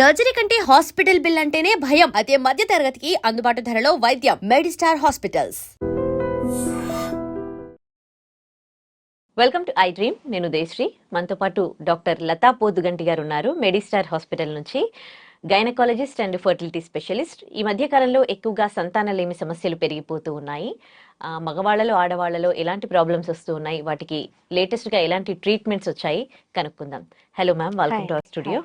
Surgery కంటే hospital bill అంటేనే భయం. అదే మధ్య తరగతికి అందుబాటు ధరలో వైద్యం. Medistar hospitals. Welcome to I dream. నేను దేశ్రీ మనతో పాటు డాక్టర్ లతా పోదుగంటి గారు ఉన్నారు. మెడిస్టార్ హాస్పిటల్ నుంచి గైనకాలజిస్ట్ అండ్ ఫర్టిలిటీ స్పెషలిస్ట్. ఈ మధ్య కాలంలో ఎక్కువగా సంతానలేమి సమస్యలు పెరిగిపోతూ ఉన్నాయి. మగవాళ్ళలో ఆడవాళ్ళలో ఎలాంటి ప్రాబ్లమ్స్ వస్తూ ఉన్నాయి? వాటికి లేటెస్ట్గా ఎలాంటి ట్రీట్మెంట్స్ వచ్చాయి? కనుక్కుందాం. Hello ma'am welcome to our studio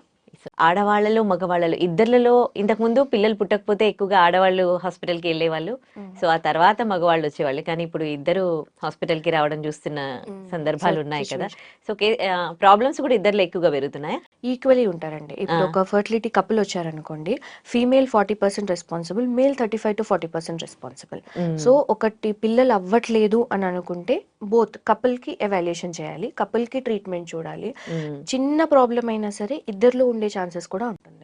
ఆడవాళ్ళలో మగవాళ్ళలో ఇద్దర్లలో ఇంతకు ముందు పిల్లలు పుట్టకపోతే ఎక్కువగా ఆడవాళ్ళు హాస్పిటల్కి వెళ్ళేవాళ్ళు. సో ఆ తర్వాత మగవాళ్ళు వచ్చేవాళ్ళు. కానీ ఇప్పుడు ఇద్దరు హాస్పిటల్కి రావడం చూస్తున్న సందర్భాలు ఉన్నాయి కదా. సో ప్రాబ్లమ్స్ కూడా ఇద్దరులో ఎక్కువగా పెరుగుతున్నాయా? ఈక్వలీ ఉంటారండి. ఇప్పుడు. ఒక ఫర్టిలిటీ కపుల్ వచ్చారనుకోండి female forty percent responsible male thirty five to forty percent responsible so ఒకటి పిల్లలు అవ్వట్లేదు అని అనుకుంటే బోత్ కపుల్కి ఎవాల్యుయేషన్ చేయాలి కపుల్కి ట్రీట్మెంట్ చూడాలి. చిన్న ప్రాబ్లం అయినా సరే ఇద్దరిలో ఉండే ఛాన్సెస్ కూడా ఉంటుంది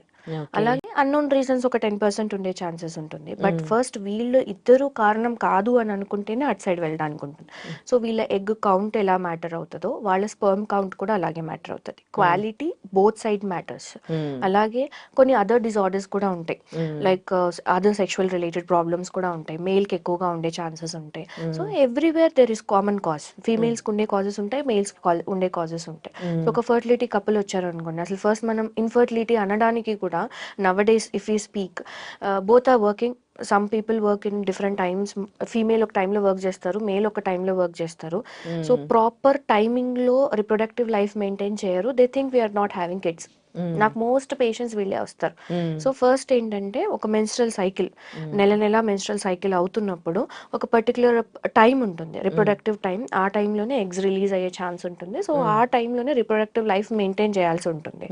అలాగే అన్నోన్ రీజన్స్ ఒక టెన్ పర్సెంట్ ఉండే ఛాన్సెస్ ఉంటుంది. బట్. ఫస్ట్ వీళ్ళు ఇద్దరు కారణం కాదు అని అనుకుంటేనే అటు సైడ్ వెళ్ళడానికి ఉంటుంది. సో వీళ్ళ ఎగ్ కౌంట్ ఎలా మ్యాటర్ అవుతుందో వాళ్ళ స్పర్మ్ కౌంట్ కూడా అలాగే మ్యాటర్ అవుతుంది. క్వాలిటీ బోత్ సైడ్ మ్యాటర్స్ అలాగే కొన్ని అదర్ డిజార్డర్స్ కూడా ఉంటాయి. Like other sexual related problems కూడా ఉంటాయి. మేల్కి ఎక్కువగా ఉండే ఛాన్సెస్ ఉంటాయి. So everywhere there is common cause ఫీమేల్స్కి ఉండే కాజెస్ ఉంటాయి మేల్స్ ఉండే కాజెస్ ఉంటాయి. సో ఒక ఫర్టిలిటీ కపుల్ వచ్చారు అనుకోండి అసలు ఫస్ట్ మనం ఇన్ఫర్టిలిటీ అనడానికి కూడా nowadays if you speak both are working some people work in different times female ఒక టైంలో వర్క్ చేస్తారు మేల్ ఒక టైంలో వర్క్ చేస్తారు. సో ప్రాపర్ టైమింగ్లో రిప్రొడక్టివ్ లైఫ్ మెయింటైన్ చేయరు. They think we're not having kids నాకు మోస్ట్ పేషెంట్స్ వీళ్ళే వస్తారు. సో ఫస్ట్ ఏంటంటే ఒక మెన్స్ట్రల్ సైకిల్ నెల నెల మెన్స్ట్రల్ సైకిల్ అవుతున్నప్పుడు ఒక పర్టికులర్ టైం ఉంటుంది. రిప్రొడక్టివ్ టైం ఆ టైంలోనే ఎగ్స్ రిలీజ్ అయ్యే ఛాన్స్ ఉంటుంది. సో ఆ టైంలోనే రిప్రొడక్టివ్ లైఫ్ మెయింటైన్ చేయాల్సి ఉంటుంది.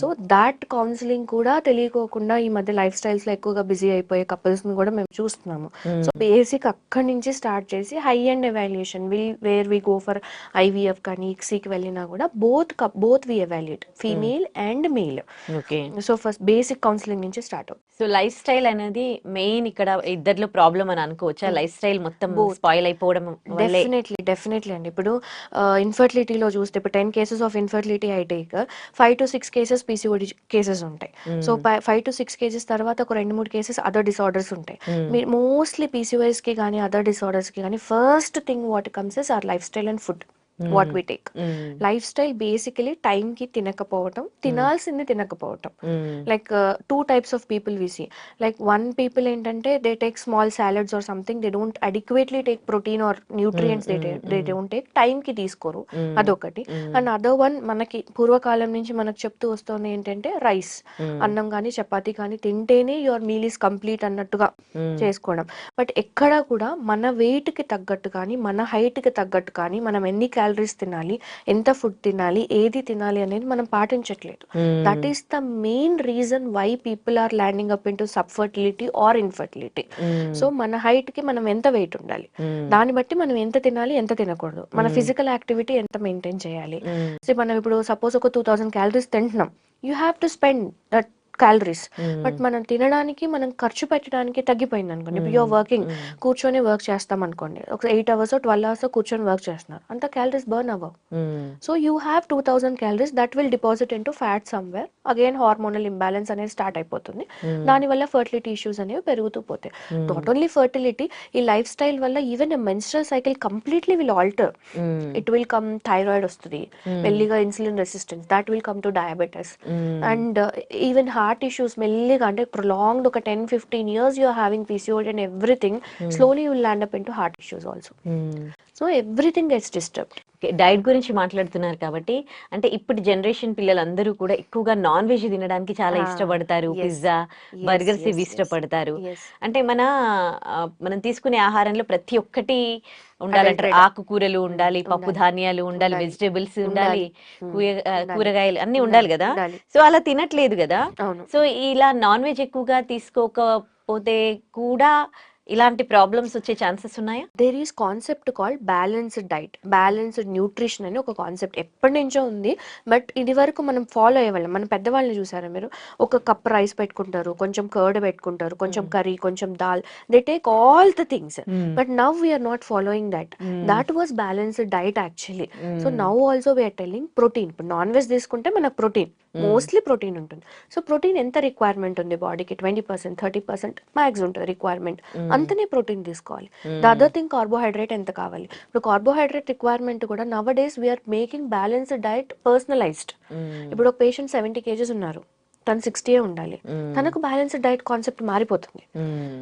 సో దాట్ కౌన్సిలింగ్ కూడా తెలియకోకుండా ఈ మధ్య లైఫ్ స్టైల్స్లో ఎక్కువగా బిజీ అయిపోయే కపుల్స్ని కూడా మేము చూస్తున్నాము. సో బేసిక్ అక్కడి నుంచి స్టార్ట్ చేసి high and evaluation will where we go for IVF కానీ ఇక్సీకి వెళ్ళినా కూడా both both we evaluate female and male. Okay. So first basic counselling నుంచి స్టార్ట్ అవుతుంది. సో లైఫ్ స్టైల్ అనేది మెయిన్ ఇక్కడ ఇద్దరిలో ప్రాబ్లం అని అనుకోవచ్చా? లైఫ్ స్టైల్ మొత్తం. స్పాయిల్ అయిపోవడం డెఫినెట్లీ డెఫినెట్లీ అండి. ఇప్పుడు ఇన్ఫర్టిలిటీలో చూస్తే ఇప్పుడు టెన్ కేసెస్ ఆఫ్ ఇన్ఫర్టిలిటీ అయితే five to six cases PCOD cases ఉంటాయి. So five to six cases తర్వాత ఒక రెండు మూడు కేసెస్ అదర్ డిసార్డర్స్ ఉంటాయి. మీరు మోస్ట్లీ పీసీఓఎస్కి కానీ అదర్ డిసార్డర్స్కి కానీ first thing what comes is our lifestyle and food what we take lifestyle basically time కి తినకపోవటం తినాల్సింది తినకపోవటం. Like two types of people we see like one people ఏంటంటే they take small salads or something they don't adequately take protein or nutrients they don't take time కి తీసుకోరు. అదొకటి. And other one మనకి పూర్వకాలం నుంచి మనకు చెప్తూ వస్తుంది ఏంటంటే రైస్. అన్నం కానీ చపాతీ కానీ తింటేనే యువర్ మీల్ ఈస్ కంప్లీట్ అన్నట్టుగా చేసుకోవడం. బట్ ఎక్కడా కూడా మన weight కి తగ్గట్టు కానీ మన height కి తగ్గట్టు కానీ మనం ఎన్ని క్యాలరీస్ తినాలి ఎంత ఫుడ్ తినాలి ఏది తినాలి అనేది మనం పాటించట్లేదు. That is the main reason why people are landing up into subfertility or infertility so మన height కి మనం ఎంత వెయిట్ ఉండాలి? దాన్ని బట్టి మనం ఎంత తినాలి ఎంత తినకూడదు. మన ఫిజికల్ యాక్టివిటీ ఎంత మెయింటైన్ చేయాలి? సో మనం ఇప్పుడు సపోజ్ ఒక టూ థౌసండ్ క్యాలరీస్ తింటున్నాం. You have to spend that calories but మనం తినడానికి మనం ఖర్చు పెట్టడానికి తగ్గిపోయింది అనుకోండి. ఇప్పుడు యూఆర్ వర్కింగ్ కూర్చొని వర్క్ చేస్తాం అనుకోండి. ఒక ఎయిట్ అవర్స్ ట్వెల్వ్ అవర్స్ కూర్చొని వర్క్ చేస్తున్నారు. అంత క్యాలరీస్ బర్న్ అవ్వవు. So you have two thousand calories that will deposit into fat somewhere again hormonal imbalance అనేది స్టార్ట్ అయిపోతుంది. దానివల్ల ఫర్టిలిటీ ఇష్యూస్ అనేవి పెరుగుతూ పోతాయి. నాట్ ఓన్లీ ఫర్టిలిటీ ఈ లైఫ్ స్టైల్ వల్ల even menstrual cycle completely will alter it will come thyroid వస్తుంది. మెల్లిగా insulin resistance that will come to diabetes and even heart issues మెల్లిగా అంటే ప్రొలాంగ్డ్ ఒక ten fifteen years you're having PCOD and everything slowly will land up into heart issues also so everything gets disturbed diet గురించి మాట్లాడుతున్నారు కాబట్టి అంటే ఇప్పుడు generation పిల్లలందరూ కూడా ఎక్కువగా నాన్ వెజ్ తినడానికి చాలా ఇష్టపడతారు. పిజ్జా బర్గర్స్ ఇవి. ఇష్టపడతారు. అంటే మన మనం తీసుకునే ఆహారంలో ప్రతి ఒక్కటి ఉండాలంటారు Adulterated. ఆకుకూరలు ఉండాలి పప్పు. ధాన్యాలు ఉండాలి. వెజిటేబుల్స్ ఉండాలి. కూరగాయలు అన్ని ఉండాలి కదా. సో అలా తినట్లేదు కదా సో ఇలా నాన్ వెజ్ ఎక్కువగా తీసుకోకపోతే కూడా ఇలాంటి ప్రాబ్లమ్స్ వచ్చే ఛాన్సెస్ ఉన్నాయా? There is concept called balanced diet balanced nutrition అని ఒక కాన్సెప్ట్ ఎప్పటి నుంచో ఉంది. బట్ ఇది వరకు మనం ఫాలో అయ్యేవాళ్ళం. మన పెద్దవాళ్ళని చూసారా మీరు? ఒక కప్ రైస్ పెట్టుకుంటారు కొంచెం కర్డ్ పెట్టుకుంటారు కొంచెం కర్రీ కొంచెం dal they take all the things but now we're not following that that was balanced diet actually so now also we're telling protein ఇప్పుడు నాన్ వెజ్ తీసుకుంటే మనకు ప్రోటీన్ మోస్ట్లీ ప్రోటీన్ ఉంటుంది. So protein ఎంత requirement ఉంది బాడీకి twenty percent thirty percent max ఉంటుంది requirement అంతనే protein తీసుకోవాలి. ద అదర్ థింగ్ కార్బోహైడ్రేట్ ఎంత కావాలి? ఇప్పుడు కార్బోహైడ్రేట్ రిక్వైర్మెంట్ కూడా nowadays we're making balanced diet personalised ఇప్పుడు ఒక పేషెంట్ సెవెంటీ కేజెస్ ఉన్నారు. తను సిక్స్టీయే ఉండాలి. తనకు బ్యాలెన్స్డ్ డైట్ కాన్సెప్ట్ మారిపోతుంది.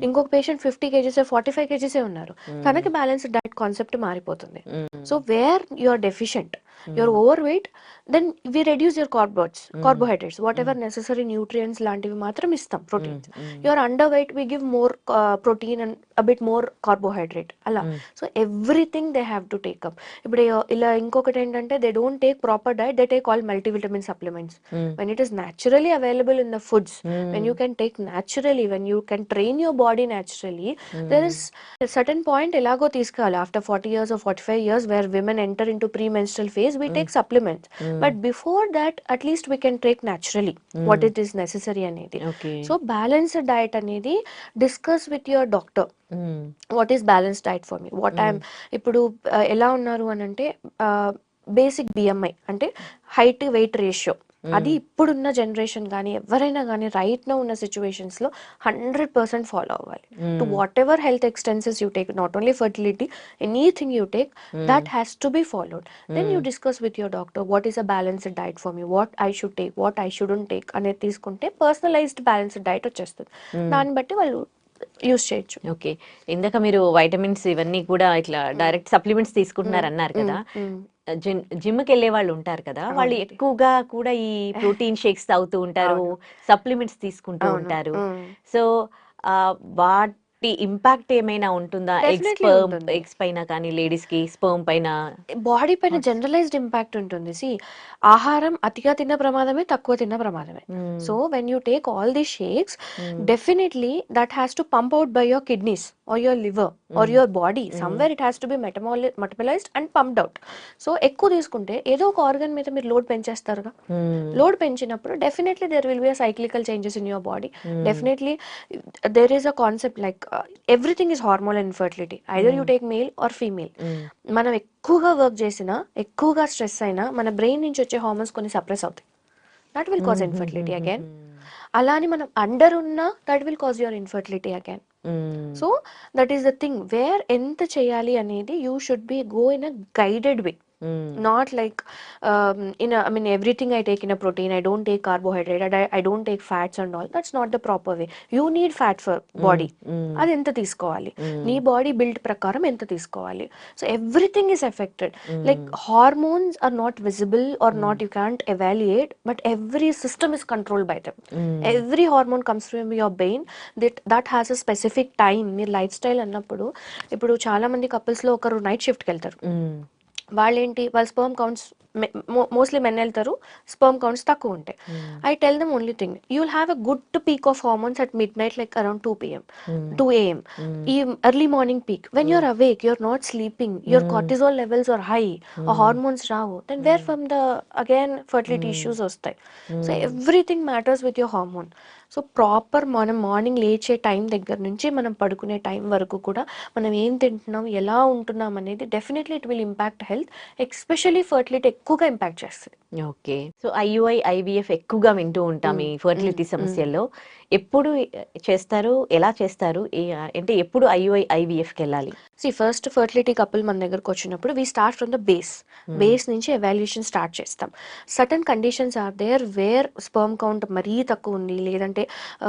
ఇంకొక patient fifty kgs forty five కేజెసే ఉన్నారు. తనకి బ్యాలెన్స్డ్ డైట్ కాన్సెప్ట్ మారిపోతుంది. So where you are deficient your overweight then we reduce your carbs carbohydrates whatever necessary nutrients లాంటివి మాత్రం ఇస్తాం proteins your underweight we give more protein and a bit more carbohydrate అలా. So everything they have to take up ఇప్పుడు ఇ- ఇలా ఇంకొకటి ఏంటంటే they don't take proper diet they take all multivitamin supplements when it is naturally available in the foods when you can take naturally when you can train your body naturally there is a certain point ఎలాగో తీసుకోవాలి after forty years forty five years where women enter into premenstrual phase we take supplements but before that at least we can take naturally what it is necessary అనేది. Okay so balanced diet అనేది discuss with your doctor what is balance diet for me what I'm ఇప్పుడు ఆ, ఎలా ఉన్నారు అని అంటే basic BMI అంటే height weight ratio అది ఇప్పుడున్న జనరేషన్ కానీ ఎవరైనా కానీ రైట్ నో ఉన్న సిచ్యువేషన్స్లో హండ్రెడ్ పర్సెంట్ ఫాలో అవ్వాలి. To whatever health expenses you take not only fertility anything you take that has to be followed then you discuss with your doctor what is a balanced diet for me what I should take what I shouldn't take అనేది తీసుకుంటే personalized balanced diet వచ్చేస్తుంది. దాన్ని బట్టి వాళ్ళు use చేయొచ్చు. Okay. ఇందాక మీరు vitamins ఇవన్నీ కూడా ఇట్లా డైరెక్ట్ సప్లిమెంట్స్ తీసుకుంటున్నారు అన్నారు కదా. జిమ్కి వెళ్ళే వాళ్ళు ఉంటారు కదా వాళ్ళు ఎక్కువగా కూడా ఈ ప్రోటీన్ షేక్స్ తాగుతూ ఉంటారు సప్లిమెంట్స్ తీసుకుంటూ. ఉంటారు. సో వాటి ఇంపాక్ట్ ఏమైనా ఉంటుందా? ఎగ్స్ Definitely ఉంటుంది. పైన కానీ లేడీస్కి స్పర్మ్ పైన? బాడీ పైన జనరలైజ్డ్ ఇంపాక్ట్ ఉంటుంది. సి ఆహారం అతిగా తిన్న ప్రమాదమే తక్కువ తిన్న ప్రమాదమే. Mm. So when you take all the shakes definitely that has to pump out by your kidneys or your liver or your body somewhere it has to be మెటమాలి metabolised and pumped out so ఎక్కువ తీసుకుంటే ఏదో ఒక organ మీద మీరు load పెంచేస్తారుగా. Load పెంచినప్పుడు definitely there will be a cyclical changes in your body definitely there is a concept like everything is hormone infertility either you take male or female మనం ఎక్కువగా వర్క్ చేసినా ఎక్కువగా స్ట్రెస్ అయినా మన బ్రెయిన్ నుంచి వచ్చే హార్మోన్స్ కొన్ని సప్రెస్ అవుతాయి. That will cause infertility again అలా అని మనం అండర్ ఉన్నా that will cause your infertility again so that is the thing where ఎంత చేయాలి అనేది you should be go in a guided way not like um, in a, I mean everything I take in a protein. I don't take carbohydrate. I, I don't take fats and all. That's not the proper way. You need fat for body. అది ఎంత తీసుకోవాలి? నీ body build ప్రకారం ఎంత తీసుకోవాలి? So everything is affected like hormones are not visible or not you can't evaluate but every system is control by them every hormone comes from your brain that that has a specific time మీరు life style అన్నప్పుడు ఇప్పుడు చాలా మంది couples లో ఒకరు night షిఫ్ట్కి వెళ్తారు. వాళ్ళేంటి వాళ్ళ స్పర్మ్ కౌంట్స్ మోస్ట్లీ మెన్ వెళ్తారు స్పర్మ్ కౌంట్స్ తక్కువ ఉంటాయి. I tell them only thing you will have a good peak of hormones at midnight like around two PM two AM. ఈ early morning peak when you're awake you're not sleeping your cortisol levels are high ఆ hormones Rao then where from the again fertility issues వస్తాయి. So everything matters with your hormone so proper మనం morning లేచే time దగ్గర నుంచి మనం పడుకునే time వరకు కూడా మనం ఏం తింటున్నాం ఎలా ఉంటున్నాం అనేది definitely it will impact health especially fertility ఎక్కువగా ఇంపాక్ట్ చేస్తుంది. ఓకే. సో ఐయుఐ ఐవిఎఫ్ ఎక్కువగా వింటూ ఉంటాం ఈ ఫర్టిలిటీ సమస్యల్లో. ఎప్పుడు చేస్తారు? ఎలా చేస్తారు? అంటే ఎప్పుడు ఐయుఐ ఐవిఎఫ్కి వెళ్ళాలి? సి ఫస్ట్ ఫర్టిలిటీ కపుల్ మన దగ్గరకు వచ్చినప్పుడు we start from the base base నుంచి ఎవాల్యుయేషన్ స్టార్ట్ చేస్తాం. Certain conditions are there where sperm count మరీ తక్కువ ఉంది. లేదంటే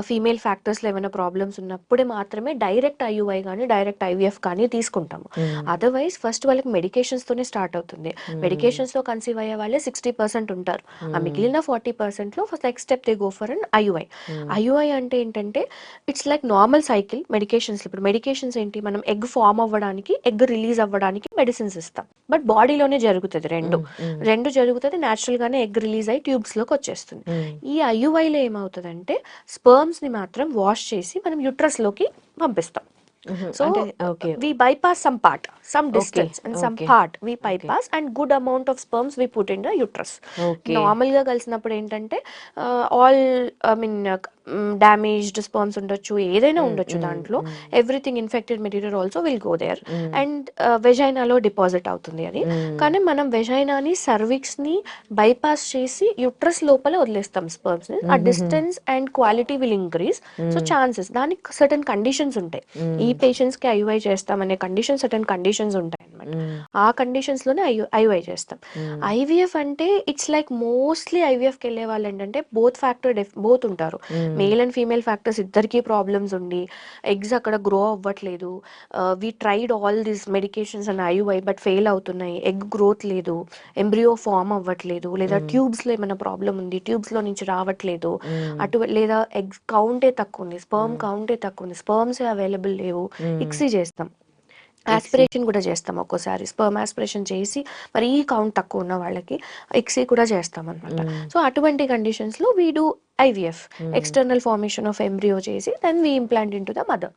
ఫీమేల్ ఫ్యాక్టర్స్లో ఏమైనా ప్రాబ్లమ్స్ ఉన్నప్పుడే మాత్రమే డైరెక్ట్ ఐయుఐ కానీ డైరెక్ట్ ఐవీఎఫ్ కానీ తీసుకుంటాము. అదర్వైజ్ ఫస్ట్ వాళ్ళకి మెడికేషన్స్ తోనే స్టార్ట్ అవుతుంది. మెడికేషన్స్లో కన్సీవ్ అయ్యే వాళ్ళే సిక్స్టీ పర్సెంట్ ఉంటారు. ఆ మిగిలిన ఫార్టీ పర్సెంట్లో next step they go for an IUI IUI అంటే ఏంటంటే it's like normal cycle medications ఇప్పుడు మెడికేషన్స్ ఏంటి? మనం ఎగ్ ఫామ్ అవ్వడానికి ఎగ్ రిలీజ్ అవ్వడానికి మెడిసిన్స్ ఇస్తాం. బట్ బాడీలోనే జరుగుతుంది రెండు. రెండు జరుగుతుంది న్యాచురల్ గానే ఎగ్ రిలీజ్ అయ్యి ట్యూబ్స్లోకి వచ్చేస్తుంది. ఈ ఐయుఐలో ఏమవుతుందంటే స్పర్మ్స్ని మాత్రం వాష్ చేసి మనం యుట్రస్లోకి పంపిస్తాం. సో అంటే some part some distance and some okay, part we bypass and good amount of sperms we put in the uterus. Okay. నార్మల్గా కలిసినప్పుడు ఏంటంటే all I mean damaged sperms ఉండొచ్చు ఏదైనా ఉండొచ్చు దాంట్లో. Everything infected material also will go there. And వెజైనాలో deposit అవుతుంది అది. కానీ మనం వెజైనాని సర్విక్స్ని బైపాస్ చేసి యుట్రస్ లోపల వదిలేస్తాం స్పర్మ్స్ని ఆ. Distance and quality will increase so. Chances దానికి సర్టన్ కండిషన్స్ ఉంటాయి. ఈ పేషెంట్స్కి ఐయుఐ చేస్తామనే కండిషన్ సర్టన్ కండిషన్స్ ఉంటాయి అన్నమాట Mm. ఆ కండిషన్స్లోనే ఐయుఐ చేస్తాం. ఐవీఎఫ్ అంటే ఇట్స్ లైక్ మోస్ట్లీ ఐవీఎఫ్కి వెళ్ళే వాళ్ళు ఏంటంటే బోత్ ఫ్యాక్టర్ బోత్ ఉంటారు. మేల్ అండ్ ఫీమేల్ ఫ్యాక్టర్స్ ఇద్దరికి ప్రాబ్లమ్స్ ఉండి ఎగ్స్ అక్కడ గ్రో అవ్వట్లేదు we tried all these medications and IUI but fail అవుతున్నాయి ఎగ్ గ్రోత్ లేదు ఎంబ్రియో ఫామ్ అవ్వట్లేదు లేదా. ట్యూబ్స్లో ఏమైనా ప్రాబ్లం ఉంది ట్యూబ్స్లో నుంచి రావట్లేదు. అటు లేదా ఎగ్ కౌంటే తక్కువ ఉంది స్పర్మ్. కౌంటే తక్కువ ఉంది స్పర్మ్స్ అవైలబుల్ లేవు. ఇక్సీ చేస్తాం ఆస్పిరేషన్ కూడా చేస్తాం ఒక్కోసారి స్పర్మ్ ఆస్పిరేషన్ చేసి మరి ఈ కౌంట్ తక్కువ ఉన్న వాళ్ళకి ఎక్సీ కూడా చేస్తాం అనమాట. సో అటువంటి కండిషన్స్లో we do IVF. External formation of embryo చేసి then we implant into the mother.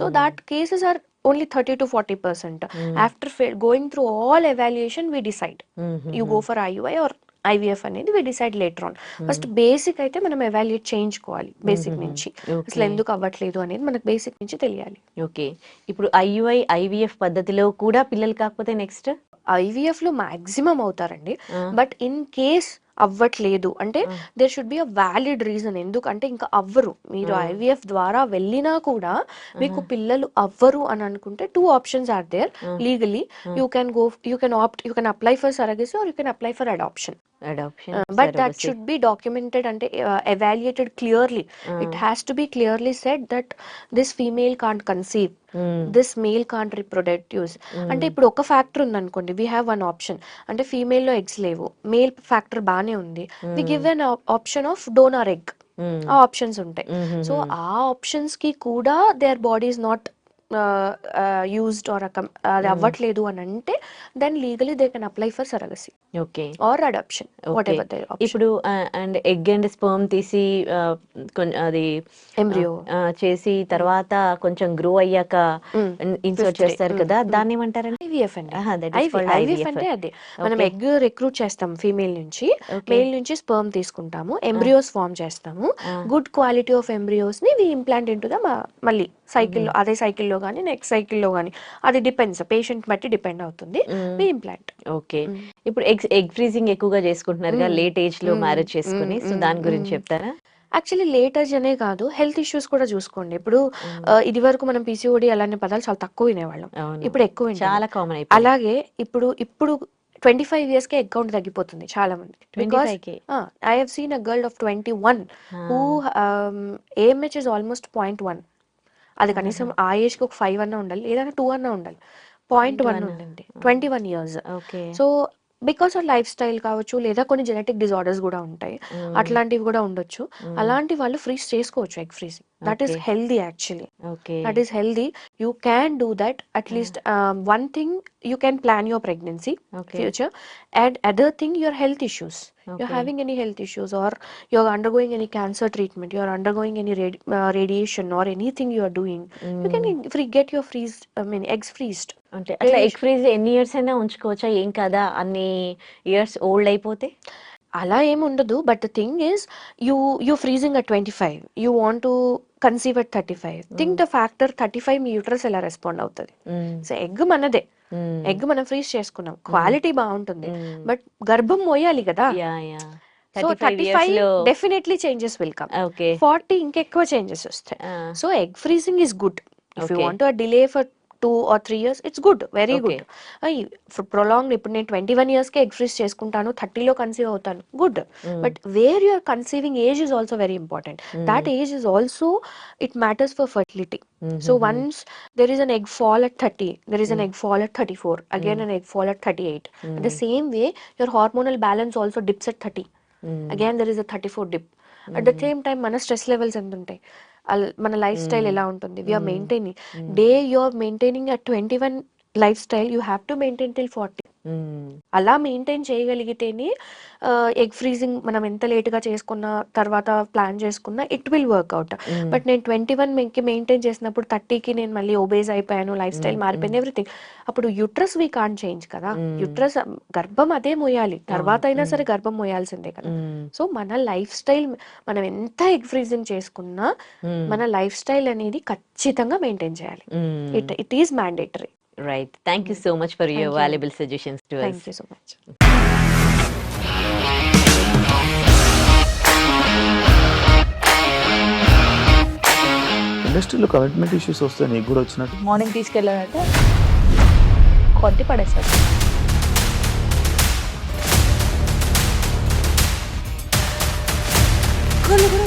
So that cases are only thirty to forty percent. After going through all evaluation we decide. You go for IUI or IVF అనేది we decide later on first basic అయితే మనం evaluate చేయించుకోవాలి basic Mhm. నుంచి. Okay. అసలు ఎందుకు అవ్వట్లేదు అనేది మనకు బేసిక్ నుంచి తెలియాలి. ఓకే ఇప్పుడు ఐయుఐ ఐవిఎఫ్ పద్ధతిలో కూడా పిల్లలు కాకపోతే నెక్స్ట్ ఐవీఎఫ్లో మాక్సిమం అవుతారండి. బట్ ఇన్ కేస్ అవ్వట్లేదు. అంటే. There should be a valid reason ఎందుకంటే ఇంకా అవ్వరు. మీరు. ఐవీఎఫ్ ద్వారా వెళ్ళినా కూడా మీకు. పిల్లలు అవ్వరు అని అనుకుంటే two options are there. Legally. You can go you can opt you can apply for surrogacy or you can apply for adoption but that should be documented అంటే evaluated clearly it has to be clearly set that this female can't conceive this male can't reproductives అంటే ఇప్పుడు ఒక factor ఉంది అనుకోండి we have one option అంటే female లో eggs లేవు. Male factor బాగానే ఉంది. We give an option of donor egg ఆ ఆప్షన్స్ ఉంటాయి. సో ఆ ఆప్షన్స్కి కూడా their body is not used or అది Mm. అవ్వట్లేదు అని అంటే then legally they can apply for surrogacy okay or adoption whatever there ఇప్పుడు అండ్ ఎగ్ అండ్ స్పర్మ్ తీసి అది ఎంబ్రియో చేసి తర్వాత కొంచెం గ్రో అయ్యాక ఇన్సర్ట్ Fifth day. చేస్తారు Mm, కదా. దాన్ని ఏమంటారండి ఐవీఎఫ్ అండి ఐవీఎఫ్. అంటే అదే మనం. ఎగ్ రిక్రూట్ చేస్తాం ఫీమేల్ నుంచి. మేల్ నుంచి స్పర్మ్ తీసుకుంటాము ఎంబ్రియోస్ ఫార్మ్ చేస్తాము Ah. గుడ్ క్వాలిటీ ఆఫ్ ఎంబ్రియోస్ని వి ఇంప్లాంట్ ఇంటూ ద మళ్ళీ సైకిల్ Mm-hmm. అదే సైకిల్లో కానీ నెక్స్ట్ సైకిల్లో కానీ అది డిపెండ్స్ పేషెంట్ బట్టి డిపెండ్ అవుతుంది. Mm. వి ఇంప్లాంట్ ఓకే ఇప్పుడు ఎగ్ ఎగ్ ఫ్రీజింగ్ ఎక్కువగా చేసుకుంటున్నారు Mm. లేట్ ఏజ్లో Mm. మ్యారేజ్ చేసుకుని. Mm, సో mm, దాని గురించి mm. చెప్తారా? యాక్చువల్లీ లేటర్స్ అనే కాదు. హెల్త్ ఇష్యూస్ కూడా చూసుకోండి. ఇప్పుడు ఇది వరకు మనం పీసీఓడి అలాంటి పదాలు చాలా తక్కువ వినేవాళ్ళం. ఇప్పుడు ఎక్కువ. చాలా కామన్ అలాగే ఇప్పుడు ఇప్పుడు ట్వంటీ ఫైవ్ ఇయర్స్కి అకౌంట్ తగ్గిపోతుంది చాలా మంది. Because 25K. I have seen a girl of twenty one who AMH is almost point one అది కనీసం ఆ ఏజ్కి ఒక ఫైవ్ అన్న ఉండాలి లేదంటే టూ అన్న ఉండాలి. Point one 0.1. ఉండింది twenty one years. So because of lifestyle కావచ్చు లేదా కొన్ని జెనెటిక్ డిజార్డర్స్ కూడా ఉంటాయి. అట్లాంటివి కూడా ఉండొచ్చు. అలాంటి వాళ్ళు ఫ్రీజ్ చేసుకోవచ్చు egg freezing that is. Healthy actually okay. That is healthy. You can do that at least um, one thing you can plan your pregnancy okay. future. And other you're having any health issues or you're undergoing any cancer treatment you're undergoing any radi- uh, radiation or anything you are doing you can free, get your freeze i mean eggs freezed అంటే అట్లా egg freeze ఎన్ని years అయినా ఉంచుకోవచ్చా ఏం కదా అన్ని years old అయిపోతే అలా ఏమి ఉండదు but the thing is you you freezing at twenty five you want to conceive at thirty five think the factor thirty five me uterus ఎలా రెస్పాండ్ అవుతుంది సో ఎగ్ మనదే ఎగ్ మనం ఫ్రీజ్ చేసుకున్నాం. Quality బాగుంటుంది. బట్ గర్భం మోయాలి కదా. So thirty five definitely changes will come okay forty ఇంకెక్కువ చేంజెస్ వస్తాయి. So egg freezing is good if you. Want delay for two or three years it's good very. Good prolong ఇప్పుడు నేను twenty one ఇయర్స్కే egg freeze చేసుకుంటాను థర్టీలో conceive అవుతాను good but where your conceiving age is also very important that age is also it matters for fertility so once there is an egg fall at 30 there is an egg fall at 34 again an egg fall at 38 the same way your hormonal balance also dips at 30 again there is a 34 dip. At the same time మన stress levels ఎంత ఉంటాయి? మన lifestyle ఎలా ఉంటుంది? We're maintaining the you're maintaining at twenty one lifestyle you have to maintain till forty. అలా maintain చేయగలిగితేనే egg freezing మనం ఎంత లేట్గా చేసుకున్న తర్వాత ప్లాన్ చేసుకున్నా it will work out. But నేను ట్వంటీ వన్కి మెయింటైన్ చేసినప్పుడు థర్టీకి నేను మళ్ళీ ఒబేజ్ అయిపోయాను లైఫ్ స్టైల్ మారిపోయింది ఎవ్రీథింగ్ అప్పుడు యుట్రస్ వీ కాన్ చేంజ్ కదా. యుట్రస్ గర్భం అదే మోయాలి తర్వాత అయినా. సరే గర్భం మోయాల్సిందే కదా. సో మన లైఫ్ స్టైల్ మనం ఎంత ఎగ్ ఫ్రీజింగ్ చేసుకున్నా. మన లైఫ్ స్టైల్ అనేది ఖచ్చితంగా మెయింటైన్ చేయాలి. It it is mandatory right thank you so much for Thank your you. Valuable suggestions to thank you so much ఇండస్ట్రీలో కమిట్మెంట్ ఇష్యూస్ వస్తే నీకు కూడా వచ్చినట్టు? మార్నింగ్ కొట్టి పడేస్తాడు ఒక్కళ్ళు కూడా